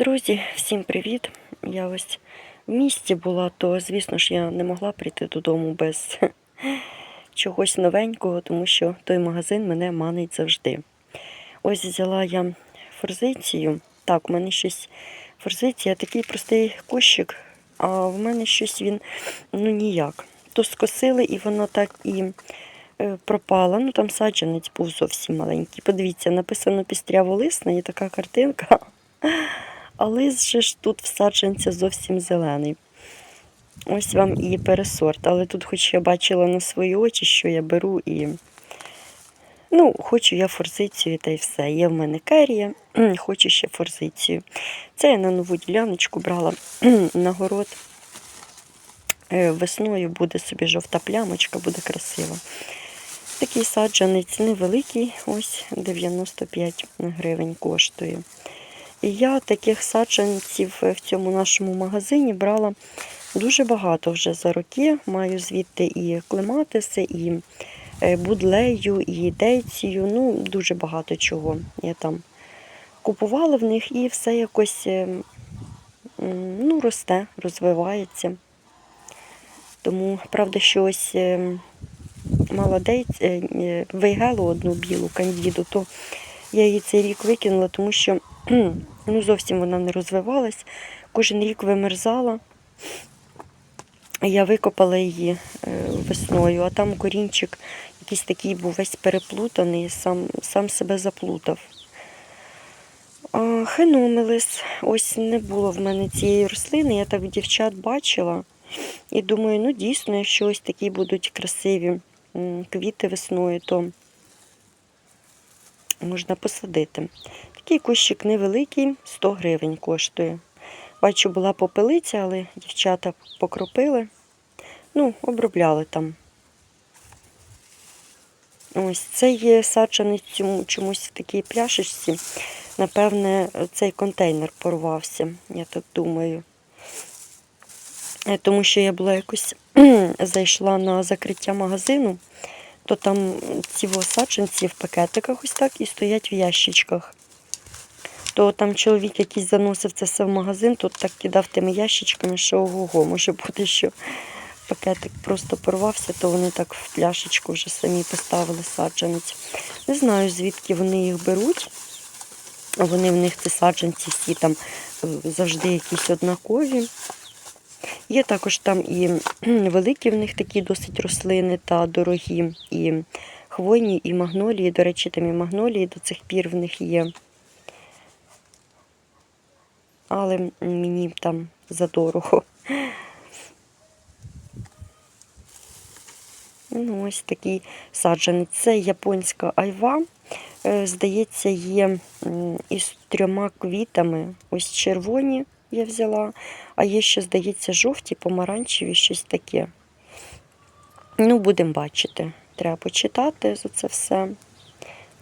Друзі, всім привіт! Я ось в місті була, то звісно ж я не могла прийти додому без чогось новенького, тому що той магазин мене манить завжди. Ось взяла я форзицію. Так, у мене щось форзиція, такий простий кущик, а в мене щось він ну ніяк. То скосили і воно так і е, пропала. Ну там саджанець був зовсім маленький. Подивіться, написано пістряволисна і така картинка. А лист же ж тут в саджанця зовсім зелений. Ось вам і пересорт. Але тут, хоч я бачила на свої очі, що я беру і. Ну, хочу я форзицію та й все. Є в мене керія, хочу ще форзицію. Це я на нову діляночку брала на город. Е, Весною буде собі жовта плямочка, буде красиво. Такий саджанець невеликий, ось 95 гривень коштує. І я таких саджанців в цьому нашому магазині брала дуже багато вже за роки. Маю звідти і клематиси, і е, будлею, і дейцію. Ну, дуже багато чого. Я там купувала в них і все якось е, ну, росте, розвивається. Тому, правда, що ось е, мала дейць, е, одну білу кандіду, то я її цей рік викинула, тому що ну, зовсім вона не розвивалась. Кожен рік вимерзала. Я викопала її е, весною, а там корінчик якийсь такий був весь переплутаний, сам, сам себе заплутав. Хеномелис, ось не було в мене цієї рослини, я так дівчат бачила. І думаю, ну дійсно, якщо ось такі будуть красиві квіти весною, то можна посадити. Такий кущик невеликий, 100 гривень коштує. Бачу, була попелиця, але дівчата покропили. Ну, обробляли там. Ось це є саджаний чомусь в такій пляшечці. Напевне, цей контейнер порвався, я так думаю. Е, Тому що я була якось зайшла на закриття магазину, то там ці саджанці в пакетиках ось так і стоять в ящичках. То там чоловік якийсь заносив це все в магазин, тут так кидав тими ящичками, що ого-го, може бути, що пакетик просто порвався, то вони так в пляшечку вже самі поставили саджанець. Не знаю, звідки вони їх беруть. Вони в них ці саджанці всі там е, завжди якісь однакові. Є також там і великі в них такі досить рослини та дорогі, і хвойні, і магнолії. До речі, там і магнолії до цих пір в них є. Але мені там задорого. Ну, ось такий саджанець. Це японська айва. Е, Здається, є із трьома квітами. Ось червоні я взяла, а є ще, здається, жовті, помаранчеві, щось таке. Ну, будемо бачити. Треба почитати за це все.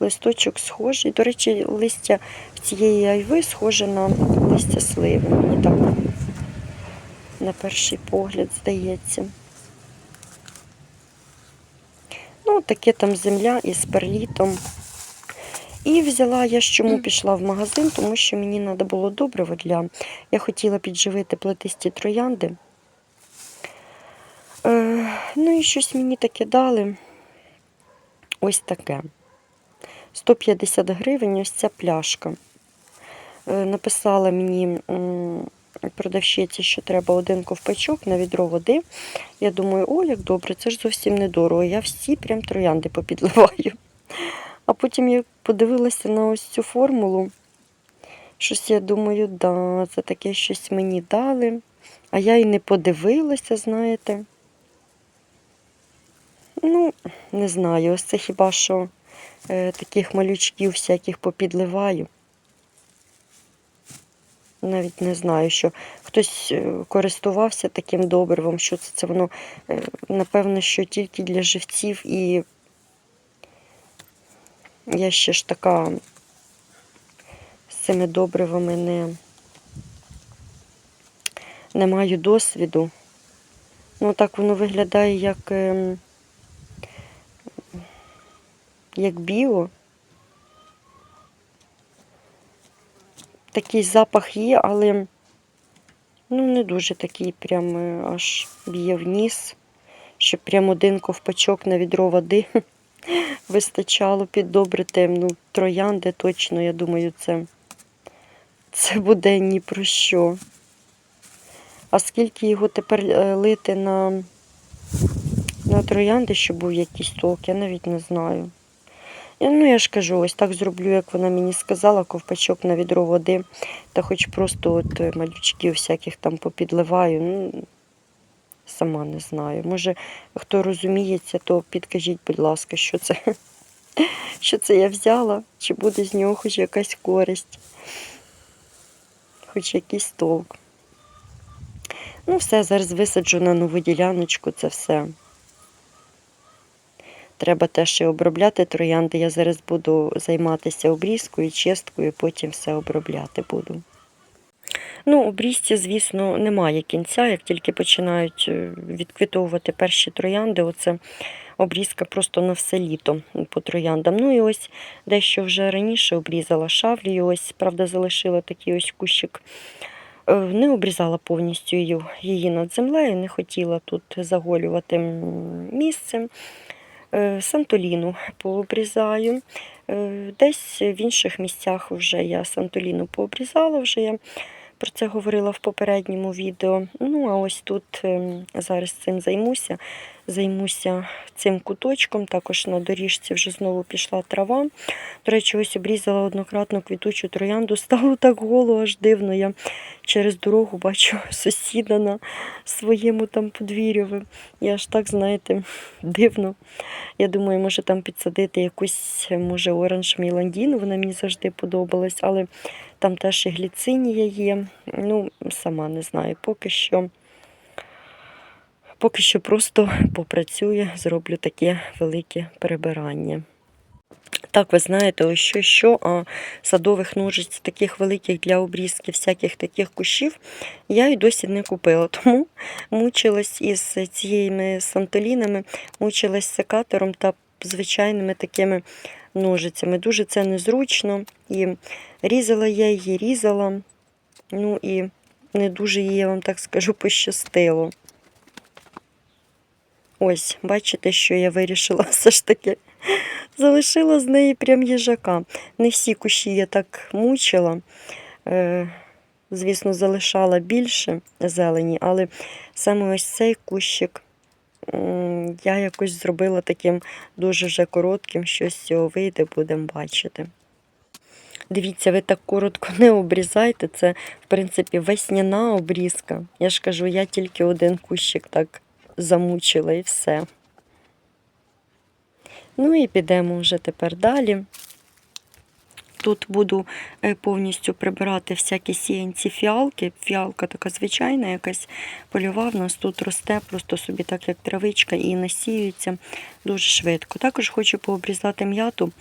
Листочок схожий. До речі, листя цієї айви схоже на листя сливи. Мені так на перший погляд здається. Ну, таке там земля із перлітом. І взяла я ж чому пішла в магазин, тому що мені треба було добриво для. Я хотіла підживити плетисті троянди. Е, ну і щось мені таке дали. Ось таке. 150 гривень ось ця пляшка. Е, написала мені м, продавщиця, що треба один ковпачок на відро води. Я думаю, о, як добре, це ж зовсім недорого. Я всі прям троянди попідливаю. А потім я подивилася на ось цю формулу. Щось я думаю, да, це таке щось мені дали. А я і не подивилася, знаєте. Ну, не знаю, ось це хіба що таких малючків всяких попідливаю. Навіть не знаю, що хтось е, користувався таким добривом, що це, це воно, е, напевно, що тільки для живців і я ще ж така з цими добривами не, не маю досвіду. Ну, так воно виглядає як, ем, як біо. такий запах є, але ну, не дуже такий прям е, аж б'є в ніс, щоб прям один ковпачок на відро води вистачало піддобрити. Ну, троянди точно, я думаю, це, це буде ні про що. А скільки його тепер е, лити на, на троянди, щоб був якийсь толк, я навіть не знаю. Ну, я ж кажу, ось так зроблю, як вона мені сказала, ковпачок на відро води, та хоч просто от е, малючків всяких там попідливаю. Ну, сама не знаю. Може, хто розуміється, то підкажіть, будь ласка, що це, що це я взяла, чи буде з нього хоч якась користь, хоч якийсь толк. Ну, все, зараз висаджу на нову діляночку, це все. Треба теж і обробляти троянди. Я зараз буду займатися обрізкою, чисткою, потім все обробляти буду. Ну, обрізці, звісно, немає кінця, як тільки починають е, відквітовувати перші троянди, оце обрізка просто на все літо по трояндам. Ну і ось дещо вже раніше обрізала шавлію, ось, правда, залишила такий ось кущик. Е, Не обрізала повністю її, над землею, не хотіла тут заголювати м, місце. Е, Сантоліну пообрізаю. Е, Десь в інших місцях вже я Сантоліну пообрізала, вже я про це говорила в попередньому відео. Ну, а ось тут ем, зараз цим займуся. Займуся цим куточком. Також на доріжці вже знову пішла трава. До речі, ось обрізала однократну квітучу троянду. Стало так голо, аж дивно. Я через дорогу бачу сусіда на своєму там подвір'ю. Я аж так, знаєте, дивно. Я думаю, може там підсадити якусь, може, оранж Міландіну, вона мені завжди подобалась, але там теж і гліцинія є. Ну, сама не знаю, поки що. Поки що просто попрацюю, зроблю таке велике прибирання. Так, ви знаєте, ось що, що, а садових ножиць таких великих для обрізки всяких таких кущів я й досі не купила. Тому мучилась із цією сантолінами, мучилась секатором та звичайними такими ножицями. Дуже це незручно. І різала я її, різала. Ну і не дуже їй, я вам так скажу, пощастило. Ось, бачите, що я вирішила все ж таки. Залишила з неї прям їжака. Не всі кущі я так мучила. Е, звісно, залишала більше зелені, але саме ось цей кущик я якось зробила таким дуже вже коротким, що з цього вийде, будемо бачити. Дивіться, ви так коротко не обрізайте. Це, в принципі, весняна обрізка. Я ж кажу, я тільки один кущик так замучила і все. Ну і підемо вже тепер далі. Тут буду е, повністю прибирати всякі сіянці фіалки. Фіалка така звичайна, якась польова в нас тут росте, просто собі так, як травичка, і насіюється дуже швидко. Також хочу пообрізати м'яту.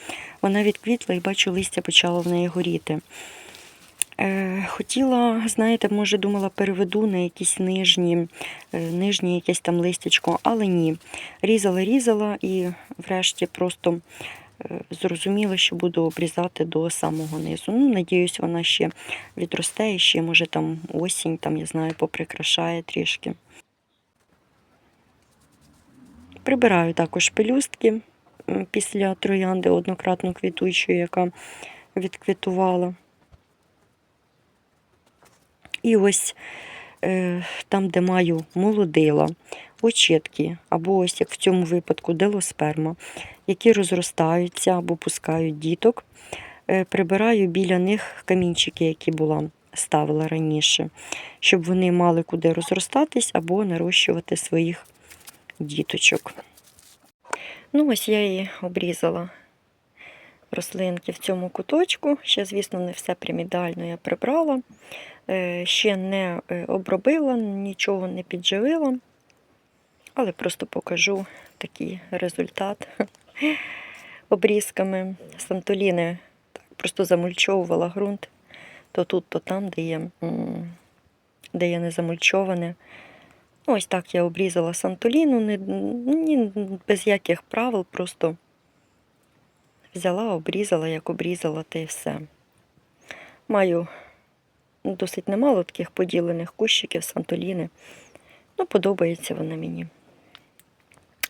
Вона відквітла і бачу, листя почало в неї горіти. Е, Хотіла, знаєте, може, думала, переведу на якісь нижні, е, нижні якесь там листячко, але ні. Різала, різала і врешті просто е, зрозуміла, що буду обрізати до самого низу. Ну, надіюсь, вона ще відросте і ще, може, там осінь, там, я знаю, поприкрашає трішки. Прибираю також пелюстки після троянди однократно квітучої, яка відквітувала. І ось е, там, де маю молодила, очітки, або ось як в цьому випадку делосперма, які розростаються або пускають діток, е, прибираю біля них камінчики, які була ставила раніше, щоб вони мали куди розростатись або нарощувати своїх діточок. Ну, ось я її обрізала рослинки в цьому куточку. Ще, звісно, не все прям ідеально я прибрала. Е, Ще не е, обробила, нічого не підживила, але просто покажу такий результат обрізками. Сантоліни просто замульчовувала ґрунт то тут, то там, де є, де є не замульчоване. Ну, Ось так я обрізала сантоліну, не, ні, без яких правил, просто взяла, обрізала, як обрізала, та й все. Маю досить немало таких поділених кущиків, сантоліни. Ну, подобається вона мені.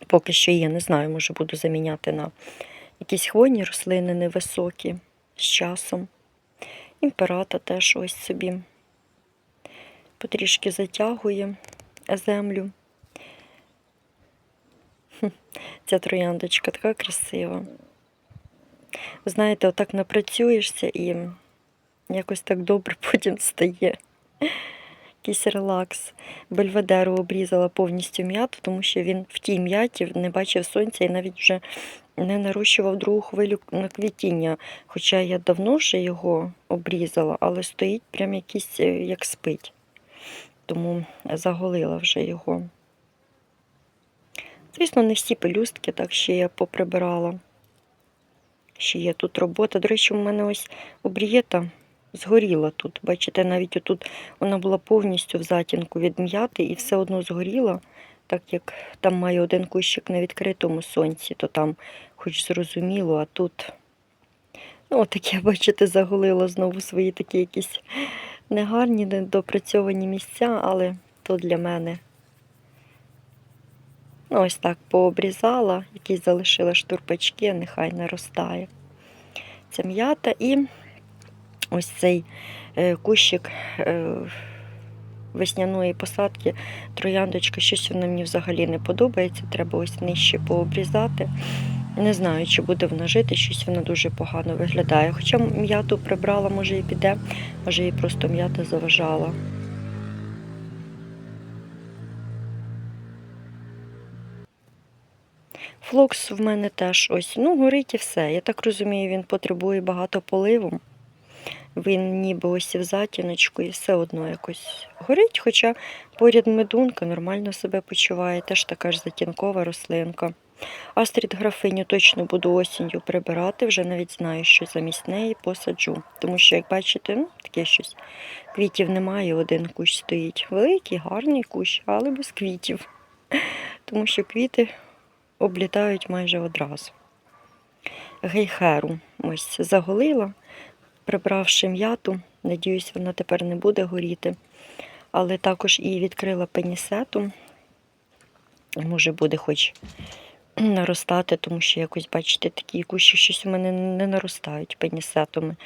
Поки що є, не знаю, може буду заміняти на якісь хвойні рослини невисокі з часом. Імперата теж ось собі потрішки затягує землю. Ця трояндочка така красива. Знаєте, отак напрацюєшся і якось так добре потім стає. Якийсь релакс. Бельведеру обрізала повністю м'яту, тому що він в тій м'яті не бачив сонця і навіть вже не нарощував другу хвилю на квітіння. Хоча я давно вже його обрізала, але стоїть прям якийсь, е, як спить. Тому заголила вже його. Звісно, не всі пелюстки, так ще я поприбирала. Ще є тут робота. До речі, у мене ось обрієта згоріла тут. Бачите, навіть отут вона була повністю в затінку від м'яти і все одно згоріла, так як там має один кущик на відкритому сонці, то там хоч зрозуміло, а тут, ну, таке, бачите, заголило знову свої такі якісь негарні, недопрацьовані місця, але то для мене. Ну, ось так пообрізала, якісь залишила штурпачки, нехай наростає. Це м'ята і ось цей е, кущик е, весняної посадки, трояндочка, щось вона мені взагалі не подобається. Треба ось нижче пообрізати. Не знаю, чи буде вона жити, щось вона дуже погано виглядає. Хоча м'яту прибрала, може і піде, може і просто м'ята заважала. Флокс в мене теж ось, ну, горить і все. Я так розумію, він потребує багато поливу. Він ніби ось в затіночку і все одно якось горить, хоча поряд медунка нормально себе почуває, теж така ж затінкова рослинка. Астрід графиню точно буду осінню прибирати, вже навіть знаю, що замість неї посаджу. Тому що, як бачите, ну, таке щось. Квітів немає, один кущ стоїть. Великий, гарний кущ, але без квітів. Тому що квіти облітають майже одразу. Гейхеру ось заголила, прибравши м'яту. Надіюсь, вона тепер не буде горіти. Але також і відкрила пенісету. Може буде хоч наростати, тому що якось, бачите, такі кущі щось у мене не наростають пенісетами.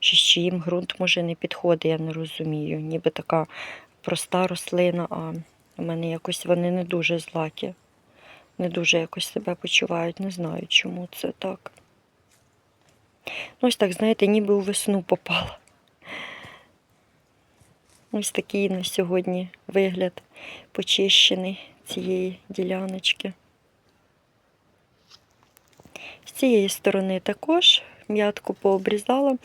Щось чи їм ґрунт може не підходить, я не розумію. Ніби така проста рослина, а у мене якось вони не дуже златі не дуже якось себе почувають. Не знаю, чому це так. Ну, ось так, знаєте, ніби у весну попала. Ось такий на сьогодні вигляд почищений цієї діляночки. З цієї сторони також м'ятку пообрізала,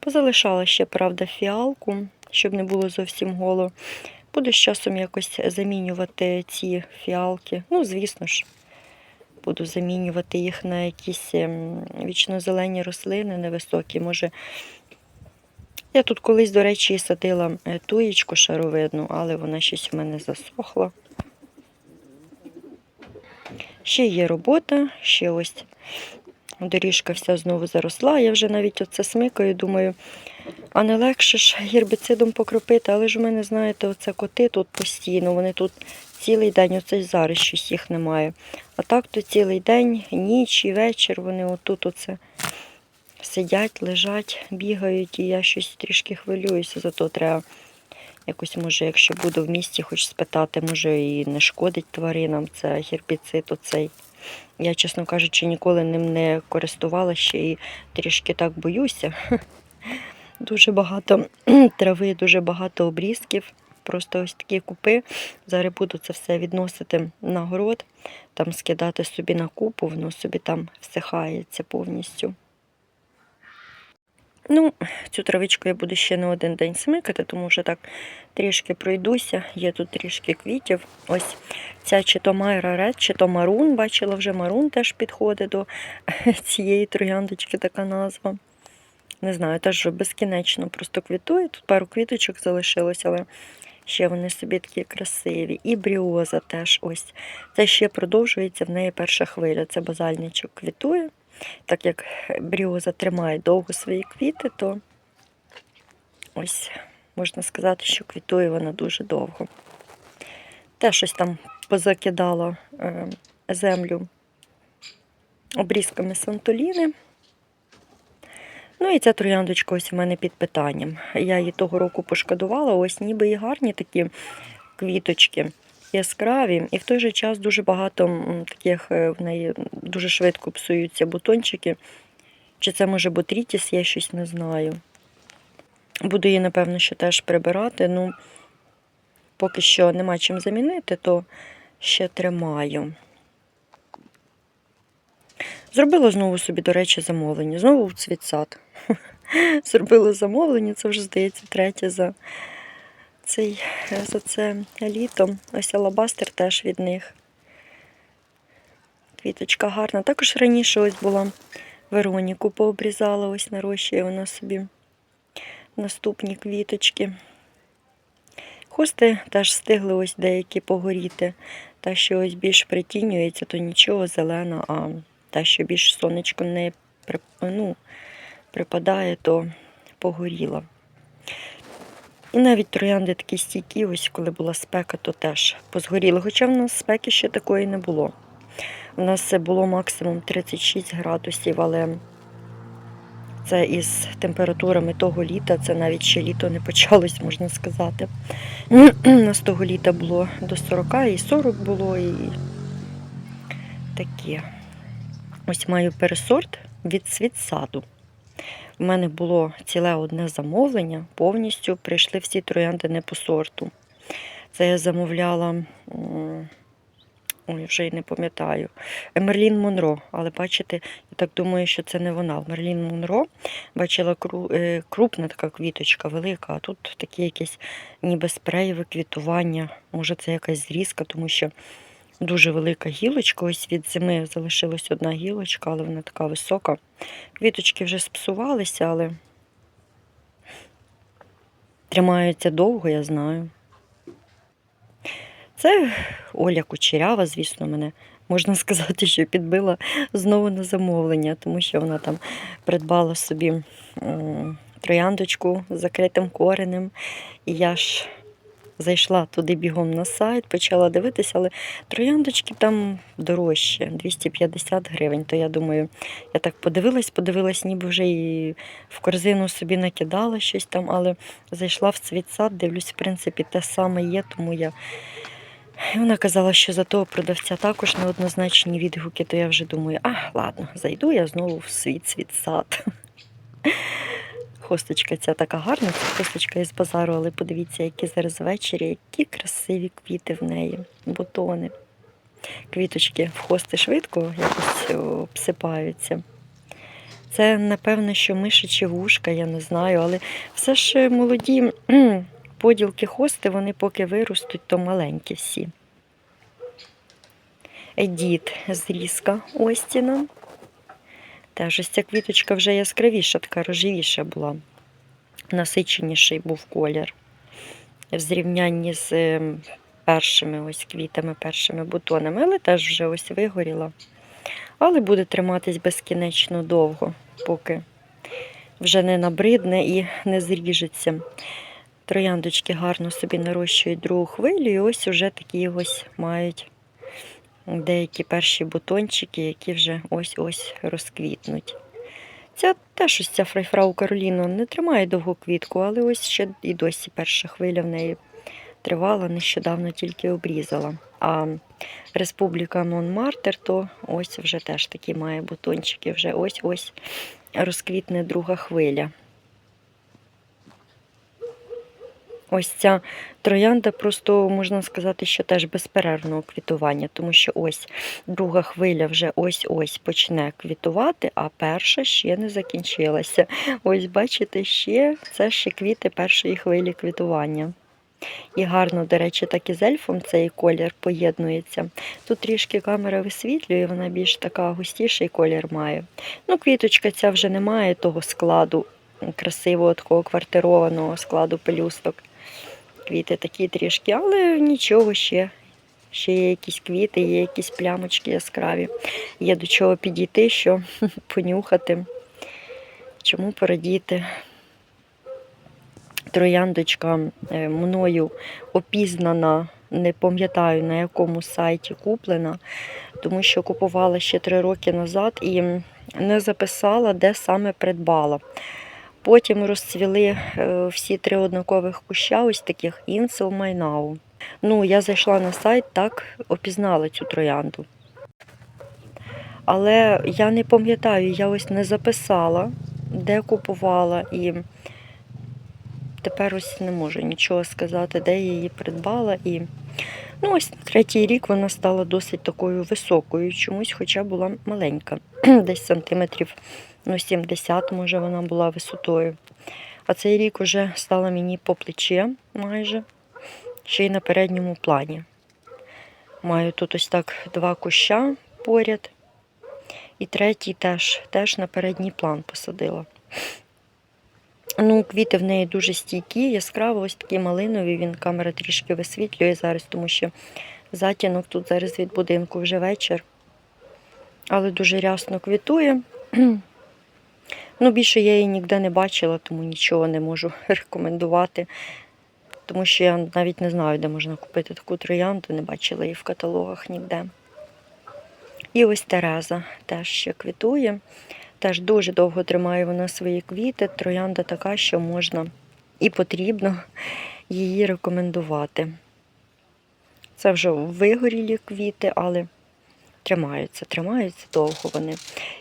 позалишала ще, правда, фіалку, щоб не було зовсім голо. Буду з часом якось замінювати ці фіалки. Ну, звісно ж, буду замінювати їх на якісь ем, вічно-зелені рослини невисокі. Може, я тут колись, до речі, садила е, туєчку шаровидну, але вона щось в мене засохла. Ще є робота, ще ось доріжка вся знову заросла. Я вже навіть оце смикаю, думаю, а не легше ж гербіцидом покропити, але ж у мене, знаєте, оце коти тут постійно, вони тут цілий день, оце зараз щось їх немає. А так то цілий день, ніч і вечір вони отут оце сидять, лежать, бігають, і я щось трішки хвилююся, зато треба якось, може, якщо буду в місті, хоч спитати, може і не шкодить тваринам це гербіцид оцей. Я, чесно кажучи, ніколи ним не користувалася ще і трішки так боюся. Дуже багато трави, дуже багато обрізків. Просто ось такі купи. Зараз буду це все відносити на город, там скидати собі на купу, воно собі там всихається повністю. Ну, цю травичку я буду ще не один день смикати, тому що так трішки пройдуся. Є тут трішки квітів. Ось ця чи то Майра Ред, чи то Марун. Бачила вже Марун теж підходить до цієї трояндочки, така назва. Не знаю, теж безкінечно просто квітує. Тут пару квіточок залишилось, але ще вони собі такі красиві. І бріоза теж ось. Це ще продовжується в неї перша хвиля. Це базальничок квітує. Так як бріоза тримає довго свої квіти, то ось можна сказати, що квітує вона дуже довго. Те щось там позакидала е, землю обрізками сантоліни. Ну і ця трояндочка ось у мене під питанням. Я її того року пошкодувала, ось ніби і гарні такі квіточки, яскраві, і в той же час дуже багато таких е, в неї дуже швидко псуються бутончики. Чи це може ботрітіс, я щось не знаю. Буду її, напевно, ще теж прибирати. Ну, поки що нема чим замінити, то ще тримаю. Зробила знову собі, до речі, замовлення. Знову в цвітсад. Зробила замовлення, це вже, здається, третє за, цей, за це літо. Ось алабастер теж від них. Квіточка гарна. Також раніше ось була Вероніку пообрізала, ось нарощує вона собі наступні квіточки. Хости теж встигли ось деякі погоріти. Та, що ось більш притінюється, то нічого зелена, а та, що більш сонечко не ну, припадає, то погоріла. І навіть троянди такі стійкі, ось коли була спека, то теж позгоріли. Хоча в нас спеки ще такої не було. У нас це було максимум 36 градусів, але це із температурами того літа, це навіть ще літо не почалось, можна сказати. У нас того літа було до 40, і 40 було, і таке. Ось маю пересорт від світсаду. У мене було ціле одне замовлення, повністю прийшли всі троянди не по сорту. Це я замовляла, ой, вже й не пам'ятаю, Емерлін Монро. Але бачите, я так думаю, що це не вона. Мерлін Монро бачила е, крупна така квіточка, велика, а тут такі якісь ніби спреєве квітування. Може, це якась зрізка, тому що дуже велика гілочка. Ось від зими залишилась одна гілочка, але вона така висока. Квіточки вже спсувалися, але тримаються довго, я знаю. Це Оля Кучерява, звісно, мене можна сказати, що підбила знову на замовлення, тому що вона там придбала собі трояндочку з закритим коренем. І я ж зайшла туди бігом на сайт, почала дивитися, але трояндочки там дорожче, 250 гривень. То я думаю, я так подивилась, подивилась, ніби вже і в корзину собі накидала щось там, але зайшла в цвітсад, дивлюсь, в принципі, те саме є, тому я. І вона казала, що за того продавця також неоднозначні відгуки, то я вже думаю, а, ладно, зайду я знову в свій цвітсад. Хосточка ця така гарна, це хосточка із базару, але подивіться, які зараз ввечері, які красиві квіти в неї, бутони. Квіточки в хости швидко якось обсипаються. Це, напевно, що мишачі вушка, я не знаю, але все ж молоді поділки хости, вони поки виростуть, то маленькі всі. Едіт зрізка Остіна. Теж ось ця квіточка вже яскравіша, така рожевіша була. Насиченіший був колір. В зрівнянні з ем, першими ось квітами, першими бутонами, але теж вже ось вигоріла. Але буде триматись безкінечно довго, поки вже не набридне і не зріжеться. Трояндочки гарно собі нарощують другу хвилю, і ось уже такі ось мають деякі перші бутончики, які вже ось-ось розквітнуть. Ця теж ось ця фрайфрау Кароліна не тримає довгу квітку, але ось ще і досі перша хвиля в неї тривала, нещодавно тільки обрізала. А Республіка Монмартер, то ось вже теж такі має бутончики, вже ось-ось розквітне друга хвиля. Ось ця троянда просто можна сказати, що теж безперервного квітування, тому що ось друга хвиля вже ось-ось почне квітувати, а перша ще не закінчилася. Ось, бачите, ще це ще квіти першої хвилі квітування. І гарно, до речі, так і з ельфом цей колір поєднується. Тут трішки камера висвітлює, вона більш така густіший колір має. Ну, квіточка ця вже не має того складу красивого, такого квартированого складу пелюсток. Квіти такі трішки, але нічого ще. Ще є якісь квіти, є якісь плямочки яскраві. Є до чого підійти, що понюхати, чому порадіти. трояндочка е, мною опізнана, не пам'ятаю на якому сайті куплена, тому що купувала ще три роки назад і не записала, де саме придбала. Потім розцвіли е, всі три однакових куща, ось таких інсел майнау. Ну, я зайшла на сайт, так опізнала цю троянду. Але я не пам'ятаю, я ось не записала, де купувала, і тепер ось не можу нічого сказати, де я її придбала. І ну, ось на третій рік вона стала досить такою високою чомусь, хоча була маленька, десь сантиметрів ну, 70, може, вона була висотою. А цей рік вже стала мені по плече майже, ще й на передньому плані. Маю тут ось так два куща поряд. І третій теж, теж на передній план посадила. Ну, квіти в неї дуже стійкі, яскраво, ось такі малинові. Він камера трішки висвітлює зараз, тому що затінок тут зараз від будинку вже вечір. Але дуже рясно квітує. Ну, більше я її ніде не бачила, тому нічого не можу рекомендувати. Тому що я навіть не знаю, де можна купити таку троянду, не бачила її в каталогах ніде. І ось Тереза теж ще квітує. Теж дуже довго тримає вона свої квіти. Троянда така, що можна і потрібно її рекомендувати. Це вже вигорілі квіти, але тримаються, тримаються довго вони.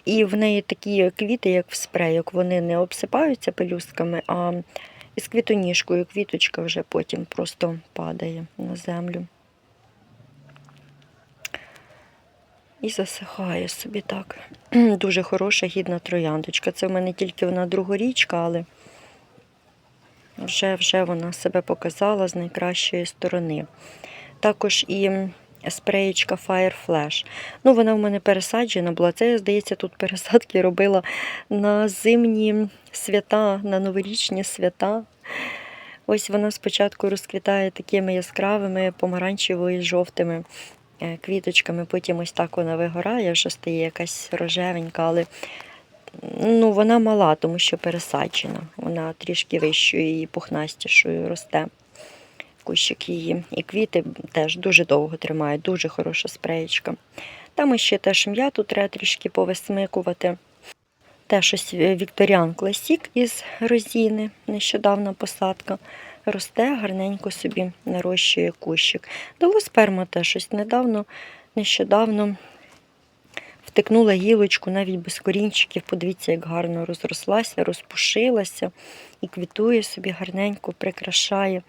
І в неї такі квіти, як в спреях, вони не обсипаються пелюстками, а із квітоніжкою квіточка вже потім просто падає на землю. І засихає собі так. Дуже хороша гідна трояндочка. Це в мене тільки вона другорічка, але вже, вже вона себе показала з найкращої сторони. Також і спреєчка Fire Flash. Ну, вона в мене пересаджена була. Це, здається, тут пересадки робила на зимні свята, на новорічні свята. Ось вона спочатку розквітає такими яскравими, помаранчевою, жовтими е, квіточками, потім ось так вона вигорає, вже стає якась рожевенька, але ну, вона мала, тому що пересаджена. Вона трішки вищою і пухнастішою росте. Кущик її. І квіти теж дуже довго тримають, дуже хороша спреєчка. Там ще теж м'яту треба трішки повисмикувати. Теж ось Вікторіан Класік із розіни, нещодавна посадка. Росте, гарненько собі нарощує кущик. Долосперма теж ось недавно, нещодавно втикнула гілочку навіть без корінчиків. Подивіться, як гарно розрослася, розпушилася і квітує собі гарненько, прикрашає.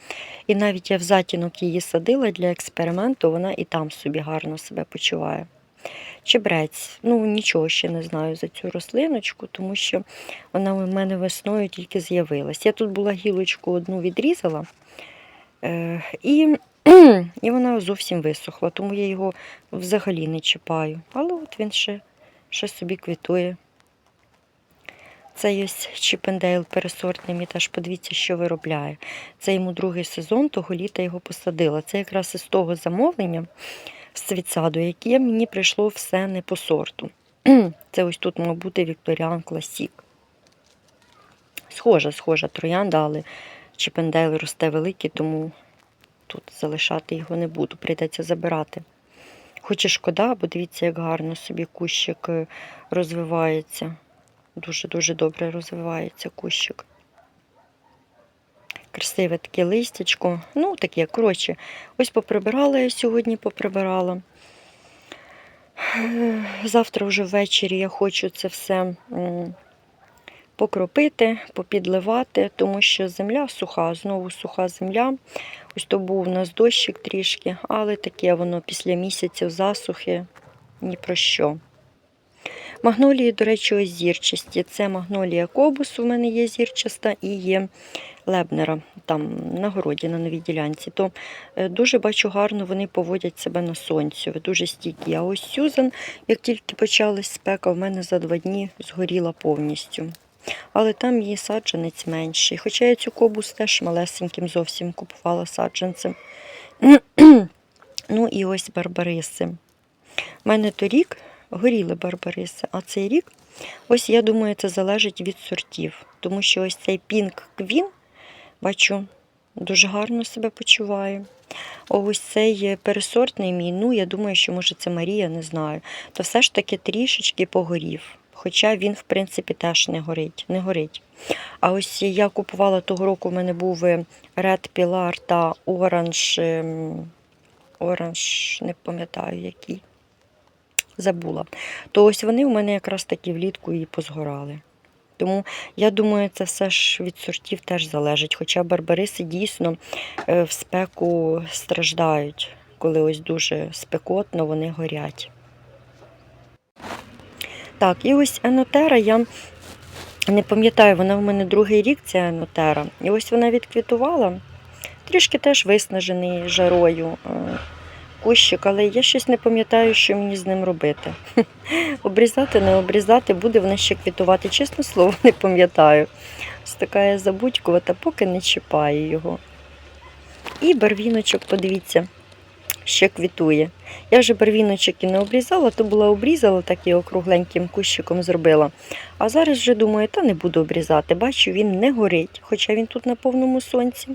І навіть я в затінок її садила для експерименту, вона і там собі гарно себе почуває. Чебрець, ну нічого ще не знаю за цю рослиночку, тому що вона у мене весною тільки з'явилась. Я тут була гілочку одну відрізала, е, і і вона зовсім висохла, тому я його взагалі не чіпаю. Але от він ще, ще собі квітує. Це є Чіпендейл пересортний мітаж. Подивіться, що виробляє. Це йому другий сезон, того літа його посадила. Це якраз із того замовлення з цвітсаду, яке мені прийшло все не по сорту. Це ось тут, мав бути Вікторіан Класік. Схожа, схожа троянда, але Чіпендейл росте великий, тому тут залишати його не буду, прийдеться забирати. Хоч і шкода, бо дивіться, як гарно собі кущик е, розвивається. Дуже-дуже добре розвивається кущик. Красиве таке листячко. Ну, таке, коротше, ось поприбирала я сьогодні, поприбирала. Е, Завтра вже ввечері я хочу це все покропити, попідливати, тому що земля суха, знову суха земля. Ось то був у нас дощик трішки, але таке воно після місяців засухи ні про що. Магнолії, до речі, ось зірчасті. Це магнолія кобус, у мене є зірчаста і є лебнера там на городі, на новій ділянці. То е, дуже бачу гарно вони поводять себе на сонцю, дуже стійкі. А ось Сюзан, як тільки почалась спека, в мене за два дні згоріла повністю. Але там її саджанець менший. Хоча я цю кобус теж малесеньким зовсім купувала саджанцем. ну і ось барбариси. У мене торік горіли барбариси, а цей рік, ось я думаю, це залежить від сортів. Тому що ось цей Queen, Бачу, дуже гарно себе почуває. Ось цей пересортний мій, ну я думаю, що може це Марія, не знаю. То все ж таки трішечки погорів. Хоча він, в принципі, теж не горить. Не горить. А ось я купувала того року, в мене був е, Red Pilar та Orange, ем, Orange, не пам'ятаю який. Забула. То ось вони у мене якраз таки влітку і позгорали. Тому я думаю, це все ж від сортів теж залежить. Хоча барбариси дійсно е, в спеку страждають, коли ось дуже спекотно вони горять. Так, і ось енотера я не пам'ятаю, вона в мене другий рік, ця енотера. І ось вона відквітувала. Трішки теж виснажений жарою е, кущик, але я щось не пам'ятаю, що мені з ним робити. Обрізати, не обрізати, буде вона ще квітувати. Чесне слово, не пам'ятаю. Ось така я забудькувата, поки не чіпаю його. І барвіночок, подивіться, ще квітує. Я вже барвіночок і не обрізала, то була обрізала, так і округленьким кущиком зробила. А зараз вже думаю, та не буду обрізати. Бачу, він не горить, хоча він тут на повному сонці.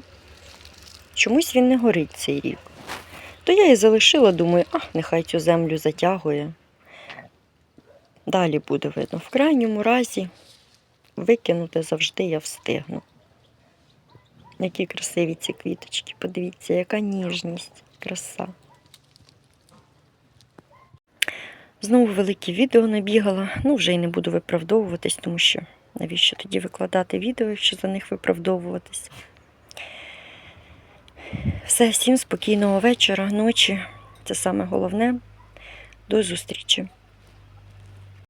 Чомусь він не горить цей рік. То я і залишила, думаю, а, нехай цю землю затягує. Далі буде видно. В крайньому разі викинути завжди я встигну. Які красиві ці квіточки. Подивіться, яка ніжність, краса. Знову велике відео набігала. Ну, вже й не буду виправдовуватись, тому що навіщо тоді викладати відео, якщо за них виправдовуватись. Все, всім спокійного вечора, ночі. Це саме головне. До зустрічі!